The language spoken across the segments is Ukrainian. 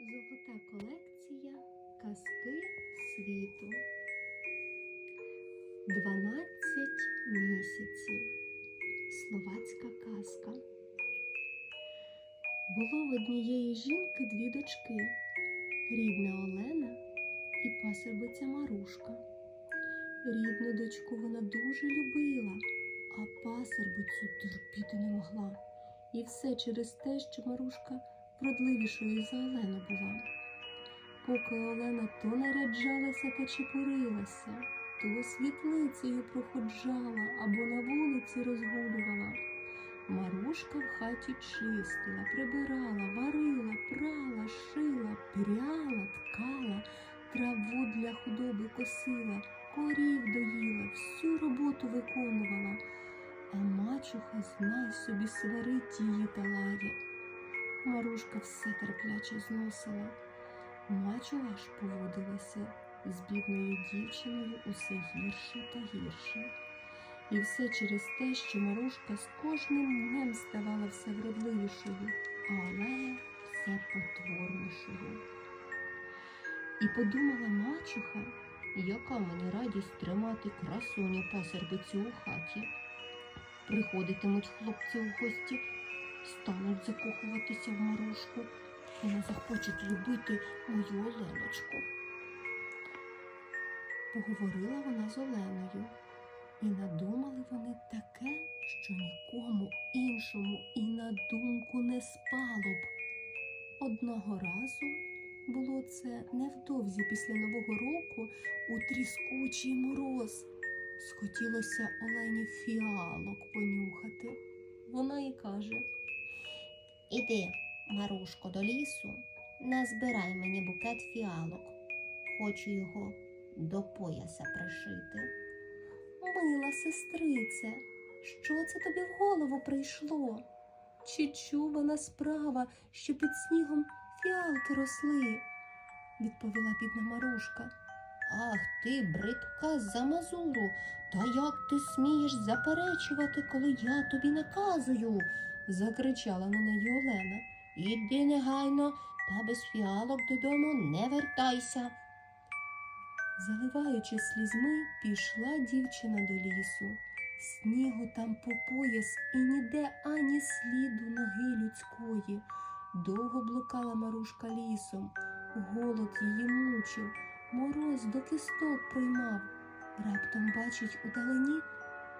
Золота колекція Казки світу. 12 місяців. Словацька казка. Було в однієї жінки дві дочки рідна Олена і пасербиця Марушка. Рідну дочку вона дуже любила, а пасербицю терпіти не могла. І все через те, що Марушка вродливішою за Олену була. Поки Олена то наряджалася та чепурилася, то світлицею проходжала або на вулиці розгулювала. Марушка в хаті чистила, прибирала, варила, прала, шила, пряла, ткала, траву для худоби косила, корів доїла, всю роботу виконувала. А мачуха, знай собі, сварить її та лає. Марушка все терпляче зносила. Мачуга ж поводилася з бідною дівчиною усе гірше та гірше. І все через те, що Марушка з кожним днем ставала все вродливішою, а Олена все потворнішою. І подумала мачуха, яка мені радість тримати красуню пасербицю у хаті. Приходитимуть хлопці у гості, стануть закохуватися в Марушку і не захочуть любити мою Оленочку. Поговорила вона з Оленою, і надумали вони таке, що нікому іншому і на думку не спало б. Одного разу було це невдовзі після Нового року у тріскучий мороз. Схотілося Олені фіалок понюхати. Вона й каже. Іди, Марушко, до лісу, назбирай мені букет фіалок. Хочу його до пояса пришити. Мила сестрице, що це тобі в голову прийшло? Чи чувана справа, що під снігом фіалки росли? відповіла бідна Марушка. Ах ти, бридка за мазуру, та як ти смієш заперечувати, коли я тобі наказую? Закричала на неї Олена. Іди негайно та без фіалок додому не вертайся. Заливаючи слізьми, пішла дівчина до лісу. Снігу там по пояс і ніде ані сліду ноги людської. Довго блукала Марушка лісом, голод її мучив, мороз до кісток приймав. Раптом бачить удалині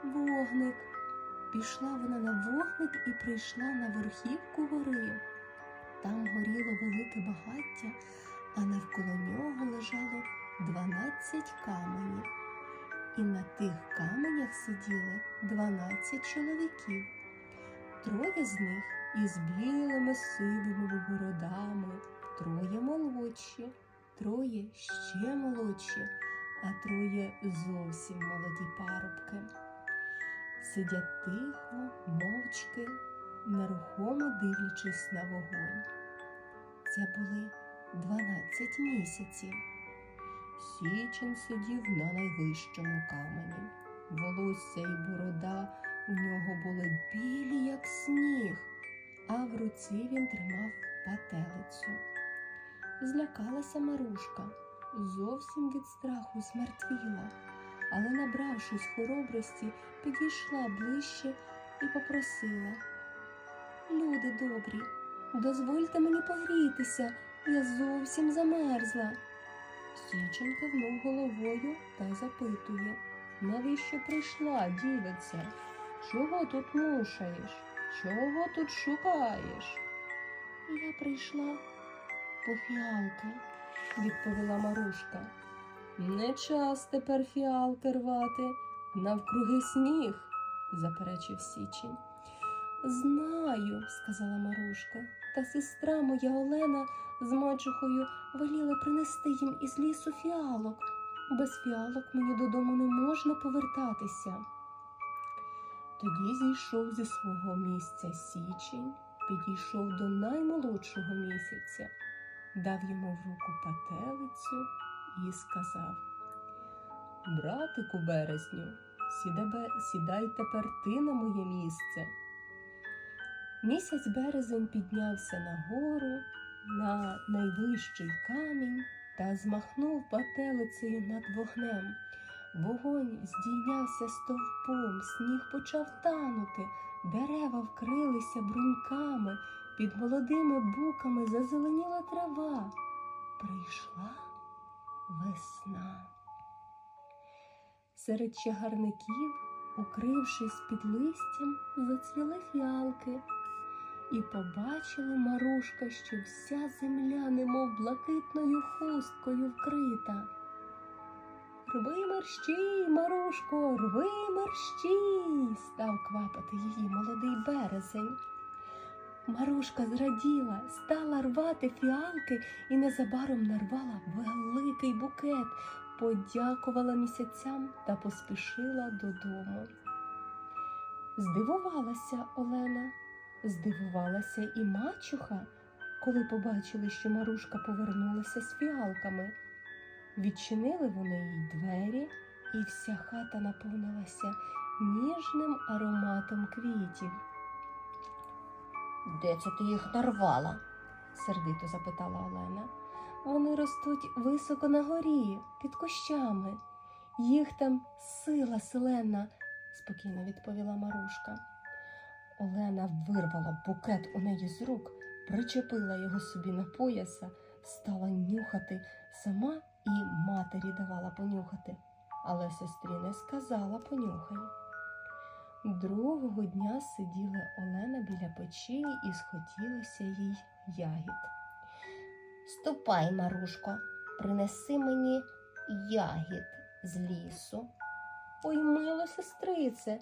вогник. Пішла вона на вогник і прийшла на верхівку гори. Там горіло велике багаття, а навколо нього лежало дванадцять каменів. І на тих каменях сиділи дванадцять чоловіків. Троє з них із білими сивими бородами, троє молодші, троє ще молодші, а троє зовсім молоді. Сидять тихо, мовчки, нерухомо дивлячись на вогонь. Це були дванадцять місяців. Січень сидів на найвищому камені. Волосся і борода у нього були білі, як сніг, а в руці він тримав пателицю. Злякалася Марушка, зовсім від страху змертвіла, але, набравшись хоробрості, підійшла ближче і попросила. Люди добрі, дозвольте мені погрітися, я зовсім замерзла. Січень кивнув головою та запитує, навіщо прийшла, дівиця? Чого тут мушаєш? Чого тут шукаєш? Я прийшла по фіалки, відповіла Марушка. Не час тепер фіалки рвати, навкруги сніг, заперечив Січень. Знаю, сказала Марушка, та сестра моя Олена з мачухою веліли принести їм із лісу фіалок. Без фіалок мені додому не можна повертатися. Тоді зійшов зі свого місця січень, підійшов до наймолодшого місяця, дав йому в руку пателицю і сказав: Братику березню, сідай, тепер ти на моє місце. Місяць березень піднявся нагору на найвищий камінь та змахнув пателицею над вогнем. Вогонь здійнявся стовпом, сніг почав танути, дерева вкрилися бруньками, під молодими буками зазеленіла трава. Прийшла весна. Серед чагарників, укрившись під листям, зацвіли фіалки. І побачили Марушка, що вся земля, немов блакитною хусткою вкрита. Рви мерщій, Марушко, рви мерщій, став квапати її молодий березень. Марушка зраділа, стала рвати фіалки і незабаром нарвала великий букет, подякувала місяцям та поспішила додому. Здивувалася Олена, здивувалася і мачуха, коли побачили, що Марушка повернулася з фіалками. Відчинили вони їй двері, і вся хата наповнилася ніжним ароматом квітів. Де це ти їх нарвала? сердито запитала Олена. Вони ростуть високо на горі, під кущами. Їх там сила селена, спокійно відповіла Марушка. Олена вирвала букет у неї з рук, причепила його собі на пояса, стала нюхати сама і матері давала понюхати, але сестрі не сказала понюхай. Другого дня сиділа Олена біля печі і схотілося їй ягід. Ступай, Марушко, принеси мені ягід з лісу. Ой, мило сестрице,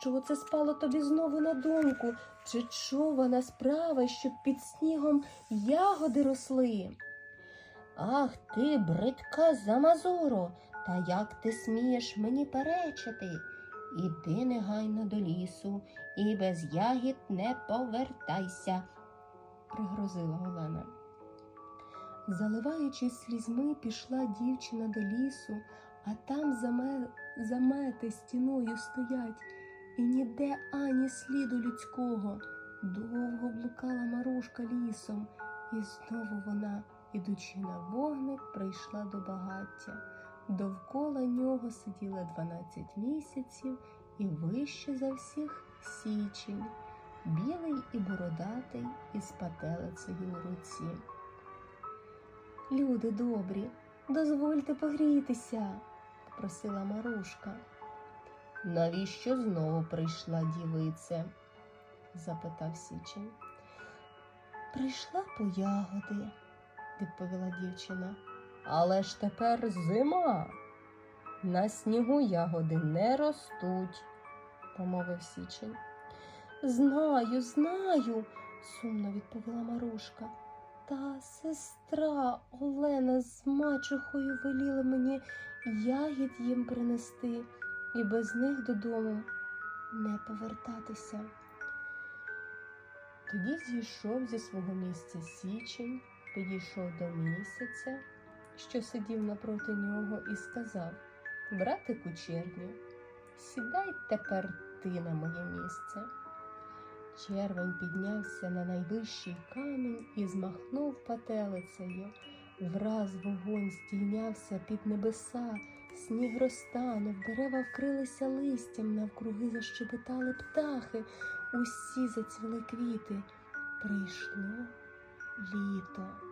що це спало тобі знову на думку? Чи чувана справа, щоб під снігом ягоди росли? Ах ти, бридка замазуро, та як ти смієш мені перечити? Іди негайно до лісу і без ягід не повертайся. пригрозила Олена. Заливаючись слізьми, пішла дівчина до лісу, а там заме... замети стіною стоять, і ніде ані сліду людського. Довго блукала Марушка лісом, і знову вона, ідучи на вогник, прийшла до багаття. Довкола нього сиділи дванадцять місяців і вище за всіх січень, білий і бородатий із пателицею у руці. Люди добрі, дозвольте погрітися, попросила Марушка. Навіщо знову прийшла дівице? запитав Січень. Прийшла по ягоди, відповіла дівчина. Але ж тепер зима. На снігу ягоди не ростуть, промовив Січень. Знаю, знаю, сумно відповіла Марушка. Та сестра Олена з мачухою веліли мені ягід їм принести і без них додому не повертатися. Тоді зійшов зі свого місця січень, підійшов до місяця, що сидів напроти нього, і сказав Братику червню, сідай тепер ти на моє місце. Червень піднявся на найвищий камінь і змахнув пателицею. Враз вогонь здійнявся під небеса, сніг розтанув, дерева вкрилися листям, навкруги защебетали птахи, усі зацвіли квіти. Прийшло літо.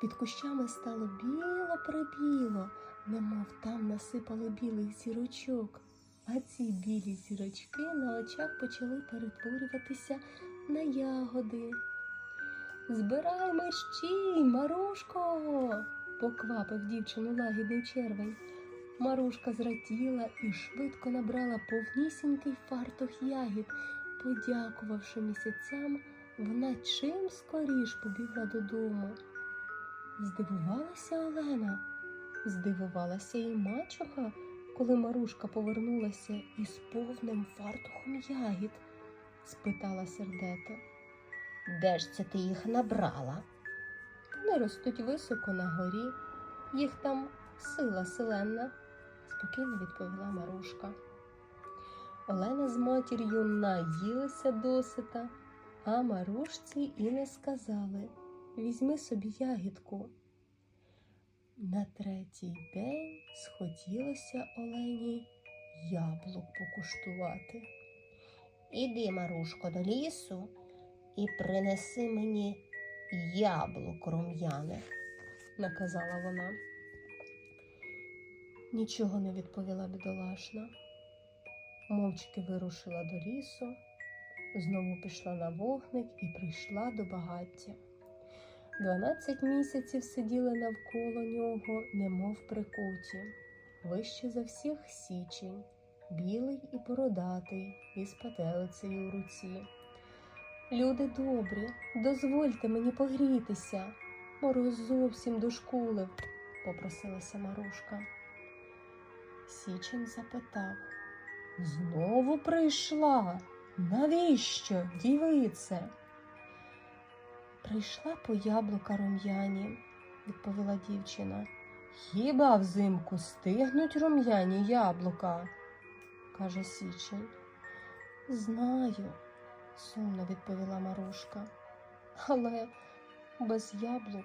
Під кущами стало біло-прибіло, немов там насипали білих зірочок, а ці білі зірочки на очах почали перетворюватися на ягоди. Збирай мерщій, Марушко, поквапив дівчину лагідний червень. Марушка зраділа і швидко набрала повнісінький фартух ягід. Подякувавши місяцям, вона чим скоріш побігла додому. Здивувалася Олена, здивувалася і мачуха, коли Марушка повернулася із повним фартухом ягід, спитала сердето. Де ж це ти їх набрала? Вони ростуть високо на горі, їх там сила селенна, спокійно відповіла Марушка. Олена з матір'ю наїлися досита, а Марушці і не сказали, візьми собі ягідку. На третій день схотілося Олені яблук покуштувати. Іди, Марушко, до лісу і принеси мені яблук рум'яне. наказала вона. Нічого не відповіла бідолашна. Мовчки вирушила до лісу, знову пішла на вогник і прийшла до багаття. Дванадцять місяців сиділи навколо нього, немов прикуті, вище за всіх січень, білий і бородатий, із пателицею у руці. Люди добрі, дозвольте мені погрітися. Мороз зовсім дошкулив, попросилася Марушка. Січень запитав. Знову прийшла. Навіщо, дівице? Прийшла по яблука рум'яні, відповіла дівчина. Хіба взимку стигнуть рум'яні яблука? каже Січень. Знаю, сумно відповіла Марушка. Але без яблук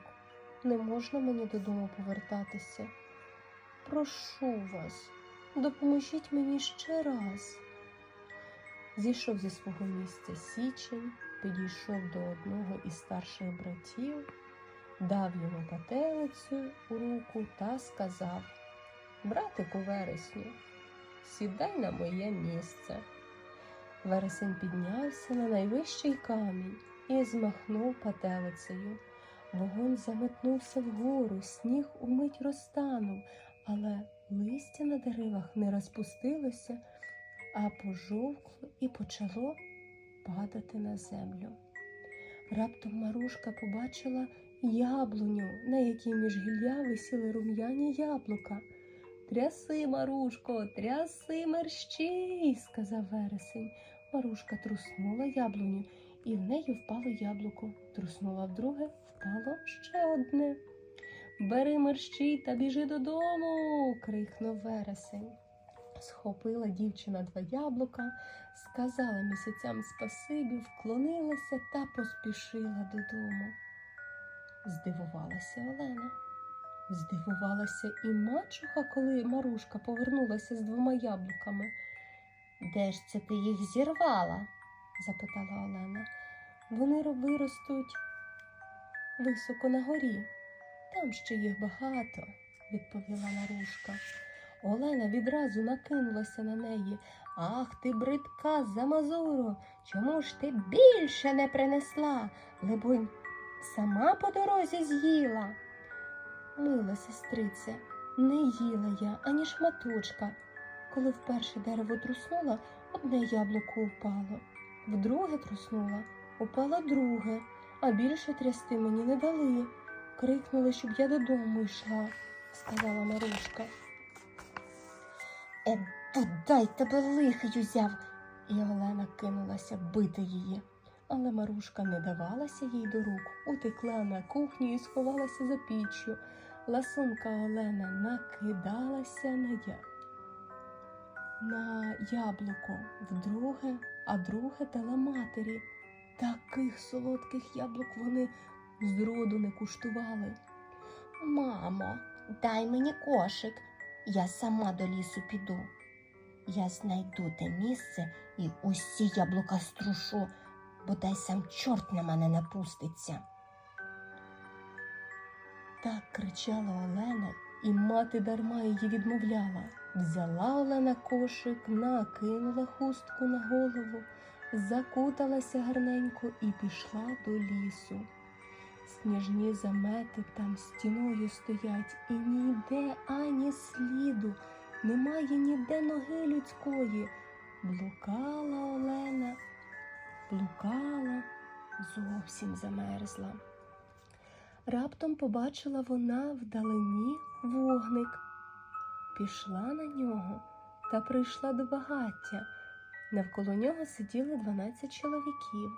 не можна мені додому повертатися. Прошу вас, допоможіть мені ще раз. Зійшов зі свого місця січень, підійшов до одного із старших братів, дав йому пателицю у руку та сказав Братику вересню, сідай на моє місце. Вересень піднявся на найвищий камінь і змахнув пателицею. Вогонь заметнувся вгору, сніг умить розтанув, але листя на деревах не розпустилося, а пожовкло і почало падати на землю. Раптом Марушка побачила яблуню, на якій між гілля висіли рум'яні яблука. Тряси, Марушко, тряси мерщій, сказав вересень. Марушка труснула яблуню, і в неї впало яблуко. Труснула вдруге, впало ще одне. Бери мерщій та біжи додому. крикнув вересень. Схопила дівчина два яблука, сказала місяцям спасибі, вклонилася та поспішила додому. Здивувалася Олена. Здивувалася і мачуха, коли Марушка повернулася з двома яблуками. Де ж це ти їх зірвала? запитала Олена. Вони виростуть високо на горі. Там ще їх багато, відповіла Марушка. Олена відразу накинулася на неї. Ах ти, бридка замазуро, чому ж ти більше не принесла? Либонь, сама по дорозі з'їла. Мила сестриця, не їла я ані шматочка. Коли вперше дерево труснуло, одне яблуко впало, вдруге труснула, упало друге, а більше трясти мені не дали. Крикнули, щоб я додому йшла, сказала Марушка. Е, подай тебе лихий узяв. І Олена кинулася бити її. Але Марушка не давалася їй до рук, утекла на кухню і сховалася за піччю. Ласунка Олена накидалася на я... на яблуко вдруге, а друге дала матері. Таких солодких яблук вони зроду не куштували. Мамо, дай мені кошик, я сама до лісу піду. Я знайду те місце і усі яблука струшу, бодай сам чорт на мене напуститься. Так кричала Олена, і мати дарма її відмовляла. Взяла Олена кошик, накинула хустку на голову, закуталася гарненько і пішла до лісу. Сніжні замети там стіною стоять, і ніде ані сліду, немає ніде ноги людської. Блукала Олена, блукала, зовсім замерзла. Раптом побачила вона вдалині вогник. Пішла на нього та прийшла до багаття. Навколо нього сиділи дванадцять чоловіків,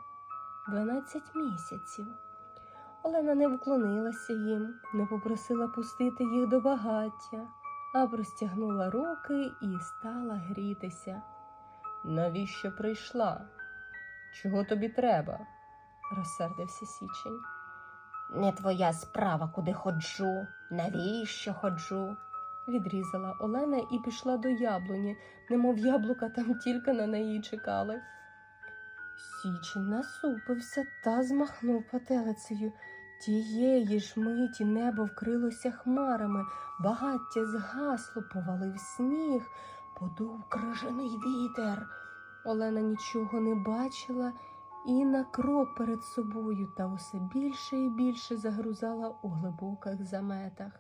дванадцять місяців. Олена не вклонилася їм, не попросила пустити їх до багаття, а простягнула руки і стала грітися. Навіщо прийшла? Чого тобі треба? розсердився січень. Не твоя справа, куди ходжу, навіщо ходжу. Відрізала Олена і пішла до яблуні, немов яблука там тільки на неї чекали. Січень насупився та змахнув пателицею. Тієї ж миті небо вкрилося хмарами, багаття згасло, повалив сніг, подув крижаний вітер. Олена нічого не бачила і на крок перед собою та усе більше і більше загрузала у глибоких заметах.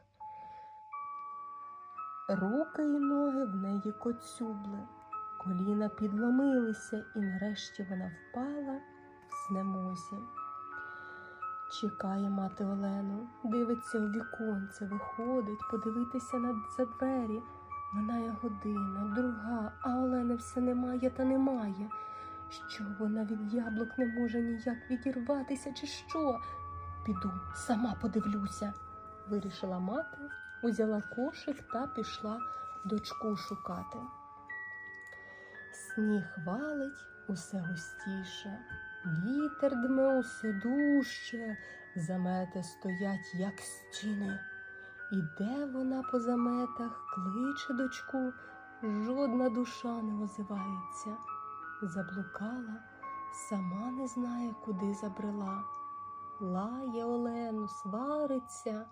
Руки і ноги в неї коцюбли, коліна підломилися, і нарешті вона впала в знемозі. Чекає мати Олену, дивиться у віконце, виходить подивитися на за двері. Минає година, друга, а Олени все немає та немає. Що вона від яблук не може ніяк відірватися, чи що? Піду, сама подивлюся, вирішила мати, узяла кошик та пішла дочку шукати. Сніг валить усе густіше, вітер дме усе дужче, замети стоять, як стіни. Іде вона по заметах, кличе дочку, жодна душа не озивається. Заблукала, сама не знає, куди забрела. Лає Олену, свариться,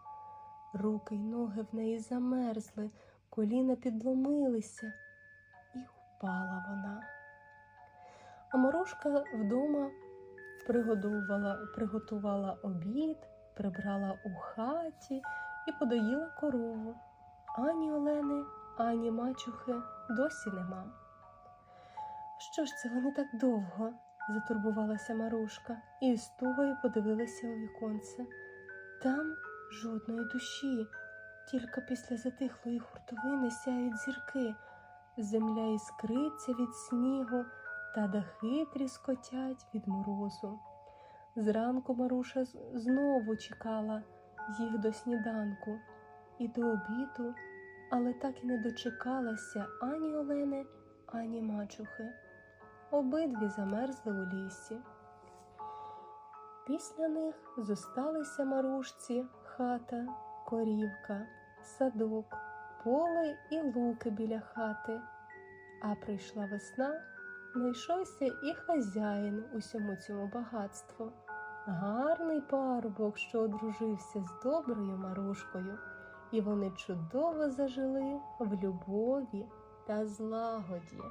руки й ноги в неї замерзли, коліна підломилися, впала вона. А Морошка вдома приготувала, приготувала обід, прибрала у хаті і подоїла корову. Ані Олени, ані мачухи досі нема. Що ж це вони так довго? затурбувалася Марушка і з тугою подивилася у віконце. Там жодної душі, тільки після затихлої хуртовини сяють зірки, земля іскриться від снігу, та дахи тріскотять від морозу. Зранку Маруша знову чекала їх до сніданку і до обіду, але так і не дочекалася ані Олени, ані мачухи. Обидві замерзли у лісі. Після них зосталися марушці хата, корівка, садок, поле і луки біля хати. А прийшла весна, знайшовся і хазяїн усьому цьому багатству. Гарний парубок, що одружився з доброю Марушкою, і вони чудово зажили в любові та злагоді.